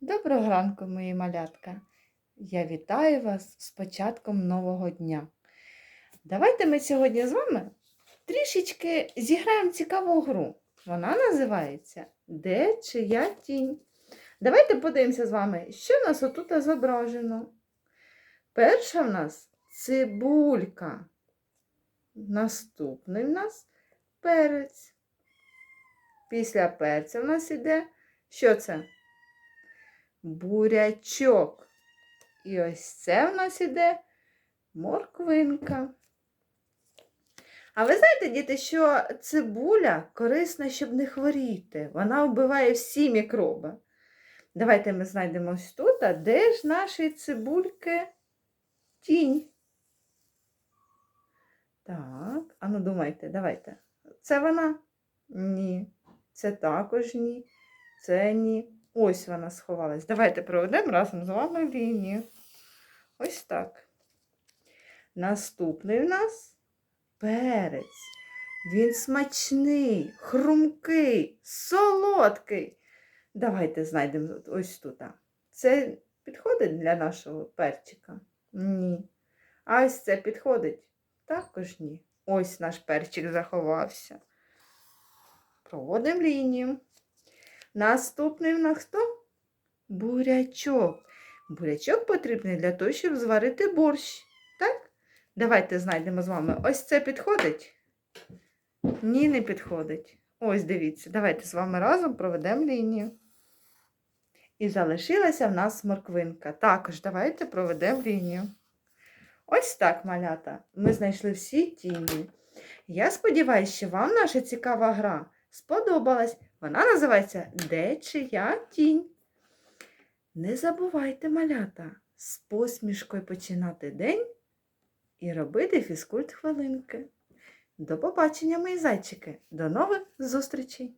Доброго ранку, мої малятка. Я вітаю вас з початком нового дня. Давайте ми сьогодні з вами трішечки зіграємо цікаву гру. Вона називається Де чия тінь? Давайте подивимося з вами, що в нас отут зображено. Перша в нас цибулька. Наступний в нас перець. Після перця в нас іде. Що це? Бурячок. І ось це в нас іде морквинка. А ви знаєте, діти, що цибуля корисна, щоб не хворіти. Вона вбиває всі мікроби. Давайте ми знайдемо ось тут, а де ж наші цибульки тінь? Так, а ну думайте, давайте. Це вона? Ні. Це також ні. Це ні. Ось вона сховалась. Давайте проведемо разом з вами лінію. Ось так. Наступний в нас перець. Він смачний, хрумкий, солодкий. Давайте знайдемо ось тут. Це підходить для нашого перчика? Ні. А ось це підходить? Також ні. Ось наш перчик заховався. Проводимо лінію. Наступний в нас хто? Бурячок. Бурячок потрібний для того, щоб зварити борщ. Так? Давайте знайдемо з вами. Ось це підходить? Ні, не підходить. Ось дивіться, давайте з вами разом проведемо лінію. І залишилася в нас морквинка. Також давайте проведемо лінію. Ось так, малята, ми знайшли всі тіні. Я сподіваюся, що вам наша цікава гра сподобалась. Вона називається Де чия тінь. Не забувайте, малята, з посмішкою починати день і робити фізкульт хвилинки. До побачення, мої зайчики. До нових зустрічей!